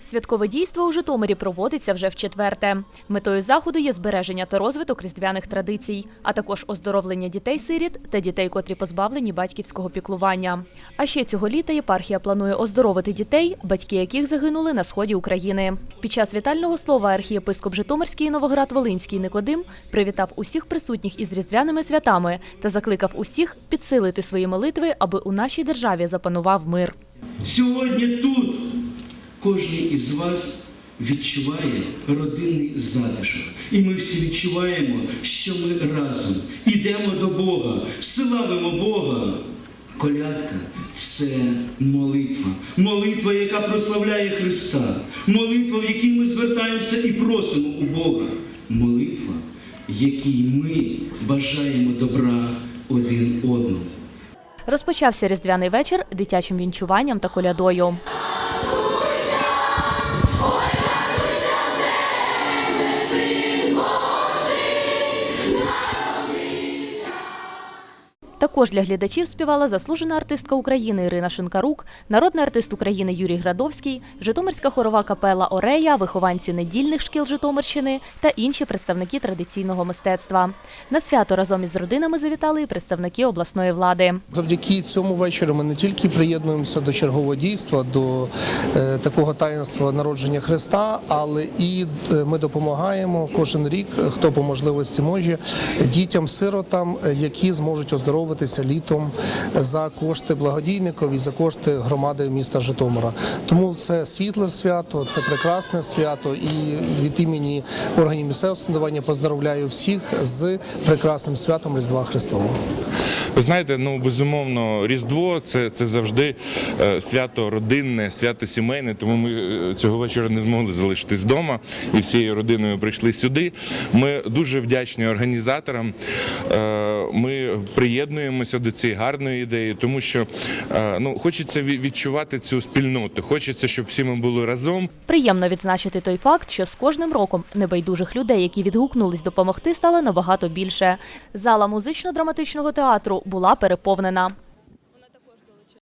Святкове дійство у Житомирі проводиться вже в четверте. Метою заходу є збереження та розвиток різдвяних традицій, а також оздоровлення дітей-сиріт та дітей, котрі позбавлені батьківського піклування. А ще цього літа єпархія планує оздоровити дітей, батьки яких загинули на сході України. Під час вітального слова архієпископ Житомирський і Новоград-Волинський Никодим привітав усіх присутніх із різдвяними святами та закликав усіх підсилити свої молитви, аби у нашій державі запанував мир. Сьогодні тут кожен із вас відчуває родинний затишок. І ми всі відчуваємо, що ми разом ідемо до Бога, славимо Бога. Колядка це молитва, молитва, яка прославляє Христа, молитва, в якій ми звертаємося і просимо у Бога, молитва, якій ми бажаємо добра один одному. Розпочався різдвяний вечір дитячим вінчуванням та колядою. Також для глядачів співала заслужена артистка України Ірина Шинкарук, народний артист України Юрій Градовський, Житомирська хорова капела Орея, вихованці недільних шкіл Житомирщини та інші представники традиційного мистецтва. На свято разом із родинами завітали і представники обласної влади. Завдяки цьому вечору ми не тільки приєднуємося до чергового дійства, до е, такого таїнства народження Христа, але і е, ми допомагаємо кожен рік, е, хто по можливості може, дітям-сиротам, е, які зможуть оздоровитися літом за кошти благодійників і за кошти громади міста Житомира. Тому це світле свято, це прекрасне свято. І від імені органів місцевого самоврядування поздравляю всіх з прекрасним святом Різдва Христового. Ви знаєте, ну безумовно, Різдво це, це завжди е, свято родинне, свято сімейне. Тому ми е, цього вечора не змогли залишитись вдома і всією родиною прийшли сюди. Ми дуже вдячні організаторам. Е, Ми приєднуємося до цієї гарної ідеї, тому що е, ну хочеться відчувати цю спільноту. Хочеться, щоб всі ми були разом. Приємно відзначити той факт, що з кожним роком небайдужих людей, які відгукнулись допомогти, стало набагато більше. Зала музично-драматичного театру була переповнена.